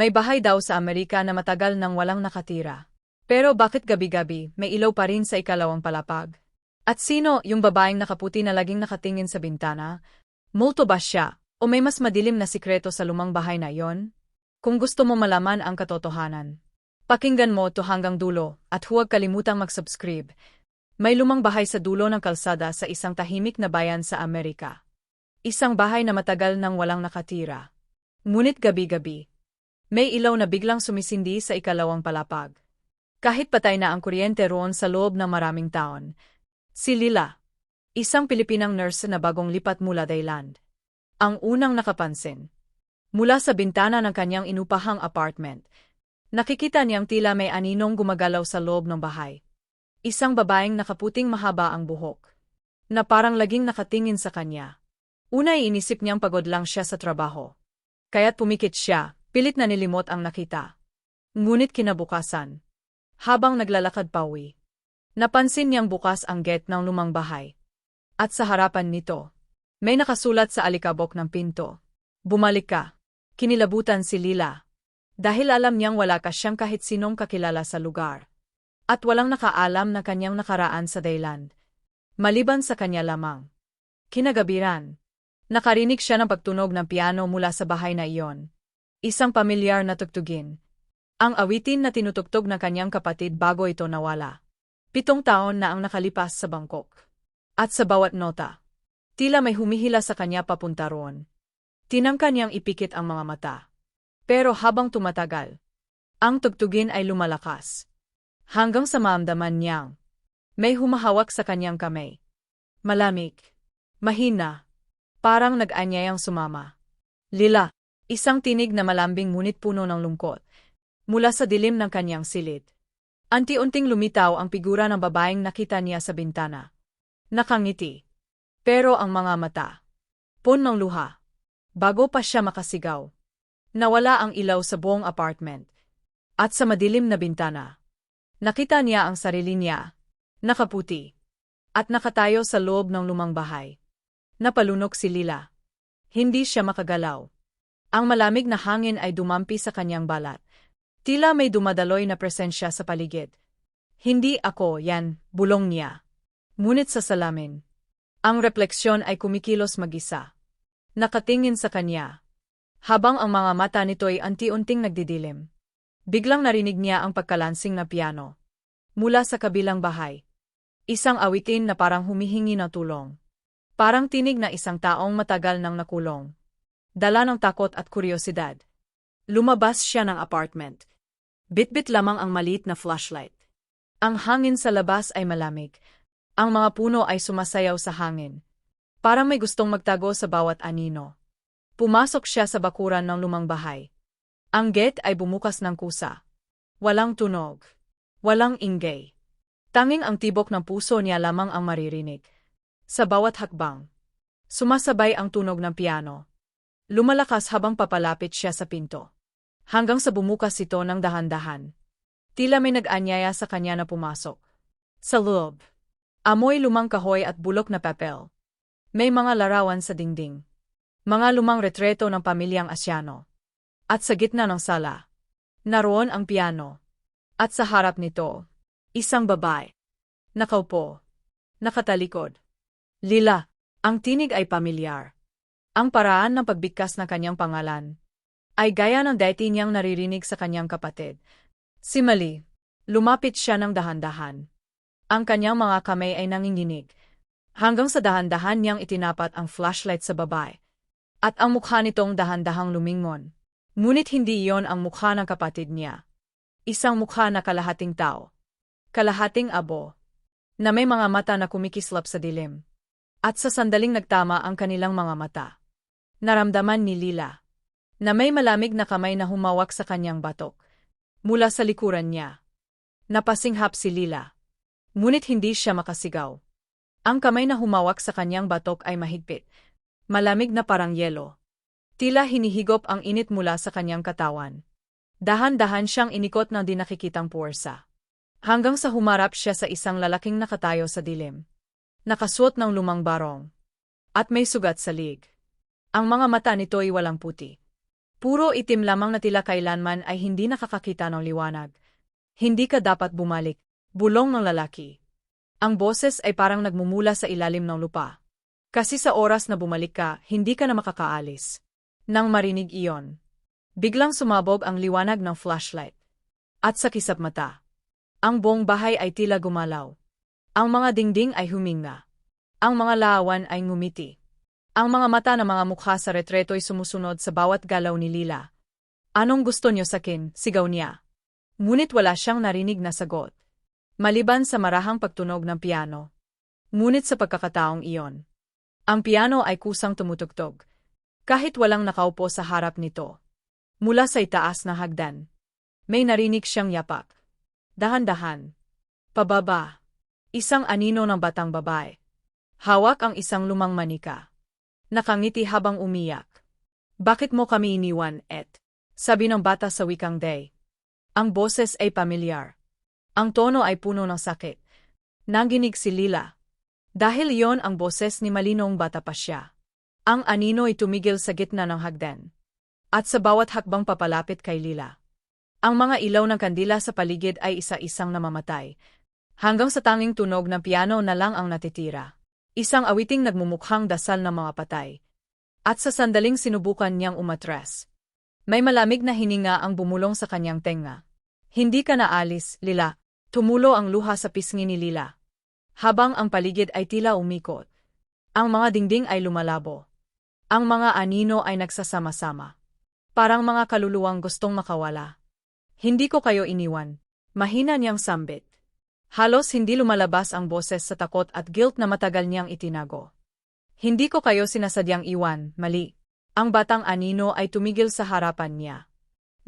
May bahay daw sa Amerika na matagal nang walang nakatira. Pero bakit gabi-gabi, may ilaw pa rin sa ikalawang palapag? At sino yung babaeng nakaputi na laging nakatingin sa bintana? Multo ba siya? O may mas madilim na sikreto sa lumang bahay na iyon? Kung gusto mo malaman ang katotohanan, pakinggan mo to hanggang dulo at huwag kalimutang mag-subscribe. May lumang bahay sa dulo ng kalsada sa isang tahimik na bayan sa Amerika. Isang bahay na matagal nang walang nakatira. Ngunit gabi-gabi, may ilaw na biglang sumisindi sa ikalawang palapag. Kahit patay na ang kuryente roon sa loob ng maraming taon. Si Lila, isang Pilipinang nurse na bagong lipat mula Thailand. Ang unang nakapansin. Mula sa bintana ng kanyang inupahang apartment, nakikita niyang tila may aninong gumagalaw sa loob ng bahay. Isang babaeng nakaputing mahaba ang buhok, na parang laging nakatingin sa kanya. Una inisip niyang pagod lang siya sa trabaho. Kaya't pumikit siya, Pilit na nilimot ang nakita. Ngunit kinabukasan. Habang naglalakad pawi. Napansin niyang bukas ang gate ng lumang bahay. At sa harapan nito, may nakasulat sa alikabok ng pinto. Bumalik ka. Kinilabutan si Lila. Dahil alam niyang wala ka siyang kahit sinong kakilala sa lugar. At walang nakaalam na kanyang nakaraan sa Dayland. Maliban sa kanya lamang. Kinagabiran. Nakarinig siya ng pagtunog ng piano mula sa bahay na iyon. Isang pamilyar na tugtugin. Ang awitin na tinutugtog ng kanyang kapatid bago ito nawala. Pitong taon na ang nakalipas sa Bangkok. At sa bawat nota, tila may humihila sa kanya papunta roon. Tinangka niyang ipikit ang mga mata. Pero habang tumatagal, ang tugtugin ay lumalakas. Hanggang sa maamdaman niyang may humahawak sa kanyang kamay. Malamig. Mahina. Parang nag-anyayang sumama. Lila. Isang tinig na malambing ngunit puno ng lungkot. Mula sa dilim ng kanyang silid. Anti-unting lumitaw ang figura ng babaeng nakita niya sa bintana. Nakangiti. Pero ang mga mata. Pun ng luha. Bago pa siya makasigaw. Nawala ang ilaw sa buong apartment. At sa madilim na bintana. Nakita niya ang sarili niya. Nakaputi. At nakatayo sa loob ng lumang bahay. Napalunok si Lila. Hindi siya makagalaw. Ang malamig na hangin ay dumampi sa kanyang balat. Tila may dumadaloy na presensya sa paligid. Hindi ako, yan, bulong niya. Ngunit sa salamin. Ang refleksyon ay kumikilos mag-isa. Nakatingin sa kanya. Habang ang mga mata nito ay anti-unting nagdidilim. Biglang narinig niya ang pagkalansing na piano. Mula sa kabilang bahay. Isang awitin na parang humihingi na tulong. Parang tinig na isang taong matagal nang nakulong. Dala ng takot at kuryosidad. Lumabas siya ng apartment. Bitbit lamang ang maliit na flashlight. Ang hangin sa labas ay malamig. Ang mga puno ay sumasayaw sa hangin. Parang may gustong magtago sa bawat anino. Pumasok siya sa bakuran ng lumang bahay. Ang gate ay bumukas ng kusa. Walang tunog. Walang ingay. Tanging ang tibok ng puso niya lamang ang maririnig. Sa bawat hakbang. Sumasabay ang tunog ng piano. Lumalakas habang papalapit siya sa pinto. Hanggang sa bumukas ito ng dahan-dahan. Tila may nag-anyaya sa kanya na pumasok. Sa loob. Amoy lumang kahoy at bulok na papel. May mga larawan sa dingding. Mga lumang retreto ng pamilyang Asyano. At sa gitna ng sala, naroon ang piano. At sa harap nito, isang babae. Nakaupo. Nakatalikod. Lila, ang tinig ay pamilyar. Ang paraan ng pagbigkas ng kanyang pangalan ay gaya ng dati niyang naririnig sa kanyang kapatid. Si Mali, lumapit siya ng dahan-dahan. Ang kanyang mga kamay ay nanginginig. Hanggang sa dahan-dahan niyang itinapat ang flashlight sa babae. At ang mukha nitong dahan-dahang lumingon. Ngunit hindi iyon ang mukha ng kapatid niya. Isang mukha na kalahating tao. Kalahating abo. Na may mga mata na kumikislap sa dilim. At sa sandaling nagtama ang kanilang mga mata. Naramdaman ni Lila na may malamig na kamay na humawak sa kanyang batok. Mula sa likuran niya. Napasinghap si Lila. Ngunit hindi siya makasigaw. Ang kamay na humawak sa kanyang batok ay mahigpit. Malamig na parang yelo. Tila hinihigop ang init mula sa kanyang katawan. Dahan-dahan siyang inikot ng dinakikitang puwersa. Hanggang sa humarap siya sa isang lalaking nakatayo sa dilim. Nakasuot ng lumang barong. At may sugat sa lig. Ang mga mata nito ay walang puti. Puro itim lamang na tila kailanman ay hindi nakakakita ng liwanag. Hindi ka dapat bumalik. Bulong ng lalaki. Ang boses ay parang nagmumula sa ilalim ng lupa. Kasi sa oras na bumalik ka, hindi ka na makakaalis. Nang marinig iyon, biglang sumabog ang liwanag ng flashlight. At sa kisap mata, ang buong bahay ay tila gumalaw. Ang mga dingding ay huminga. Ang mga laawan ay ngumiti. Ang mga mata ng mga mukha sa retreto ay sumusunod sa bawat galaw ni Lila. Anong gusto niyo sakin? Sigaw niya. Ngunit wala siyang narinig na sagot. Maliban sa marahang pagtunog ng piano. Ngunit sa pagkakataong iyon. Ang piano ay kusang tumutugtog. Kahit walang nakaupo sa harap nito. Mula sa itaas na hagdan. May narinig siyang yapak. Dahan-dahan. Pababa. Isang anino ng batang babae. Hawak ang isang lumang manika. Nakangiti habang umiyak. Bakit mo kami iniwan, et? Sabi ng bata sa wikang day. Ang boses ay pamilyar. Ang tono ay puno ng sakit. Nanginig si Lila. Dahil iyon ang boses ni Malinong bata pa siya. Ang anino ay tumigil sa gitna ng hagdan. At sa bawat hakbang papalapit kay Lila. Ang mga ilaw ng kandila sa paligid ay isa-isang namamatay. Hanggang sa tanging tunog ng piano na lang ang natitira. Isang awiting nagmumukhang dasal ng mga patay. At sa sandaling sinubukan niyang umatras. May malamig na hininga ang bumulong sa kanyang tenga. Hindi ka naalis, Lila. Tumulo ang luha sa pisngi ni Lila. Habang ang paligid ay tila umikot. Ang mga dingding ay lumalabo. Ang mga anino ay nagsasama-sama. Parang mga kaluluwang gustong makawala. Hindi ko kayo iniwan. Mahina niyang sambit. Halos hindi lumalabas ang boses sa takot at guilt na matagal niyang itinago. Hindi ko kayo sinasadyang iwan, mali. Ang batang anino ay tumigil sa harapan niya.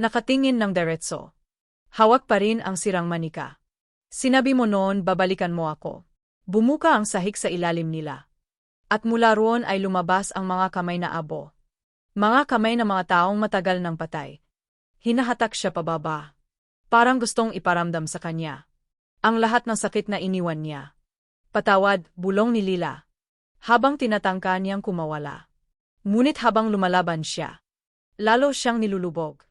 Nakatingin ng diretso. Hawak pa rin ang sirang manika. Sinabi mo noon babalikan mo ako. Bumuka ang sahig sa ilalim nila. At mula roon ay lumabas ang mga kamay na abo. Mga kamay ng mga taong matagal ng patay. Hinahatak siya pababa. Parang gustong iparamdam sa kanya. Ang lahat ng sakit na iniwan niya. Patawad, bulong ni Lila. Habang tinatangka niyang kumawala. Ngunit habang lumalaban siya, lalo siyang nilulubog.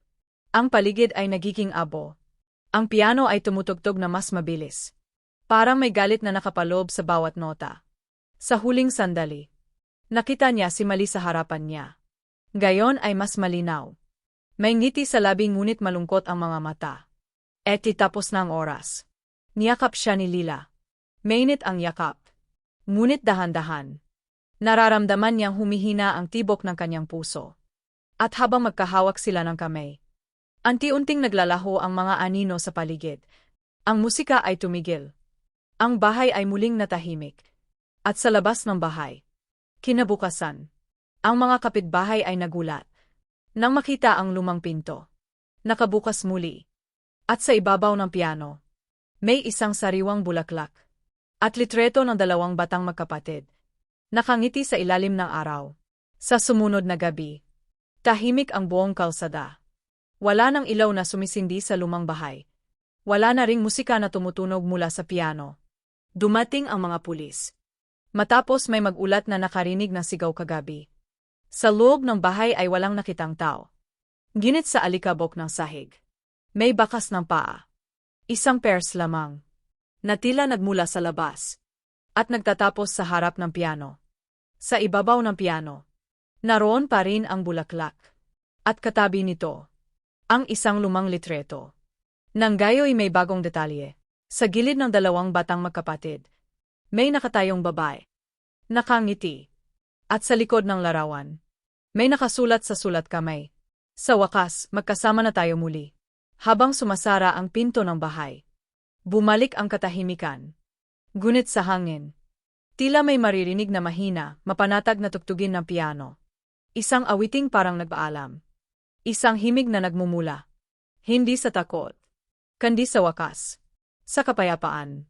Ang paligid ay nagiging abo. Ang piano ay tumutugtog na mas mabilis. Parang may galit na nakapalob sa bawat nota. Sa huling sandali, nakita niya si Mali sa harapan niya. Gayon ay mas malinaw. May ngiti sa labi ngunit malungkot ang mga mata. Et tapos ang oras. Niyakap siya ni Lila. Mainit ang yakap. Ngunit dahan-dahan. Nararamdaman niyang humihina ang tibok ng kanyang puso. At habang magkahawak sila ng kamay, anti-unting naglalaho ang mga anino sa paligid. Ang musika ay tumigil. Ang bahay ay muling natahimik. At sa labas ng bahay, kinabukasan, ang mga kapitbahay ay nagulat. Nang makita ang lumang pinto, nakabukas muli. At sa ibabaw ng piano, may isang sariwang bulaklak. At litreto ng dalawang batang magkapatid. Nakangiti sa ilalim ng araw. Sa sumunod na gabi, tahimik ang buong kalsada. Wala nang ilaw na sumisindi sa lumang bahay. Wala na ring musika na tumutunog mula sa piano. Dumating ang mga pulis. Matapos may magulat na nakarinig ng sigaw kagabi. Sa loob ng bahay ay walang nakitang tao. Ginit sa alikabok ng sahig. May bakas ng paa. Isang pairs lamang. Na tila nagmula sa labas. At nagtatapos sa harap ng piano. Sa ibabaw ng piano, naroon pa rin ang bulaklak. At katabi nito, ang isang lumang litreto. Nang gayo'y may bagong detalye. Sa gilid ng dalawang batang magkapatid, may nakatayong babae. Nakangiti. At sa likod ng larawan, may nakasulat sa sulat kamay. Sa wakas, magkasama na tayo muli. Habang sumasara ang pinto ng bahay. Bumalik ang katahimikan. Gunit sa hangin, Tila may maririnig na mahina, mapanatag na tugtugin ng piano. Isang awiting parang nagpaalam. Isang himig na nagmumula. Hindi sa takot. Kandi sa wakas. Sa kapayapaan.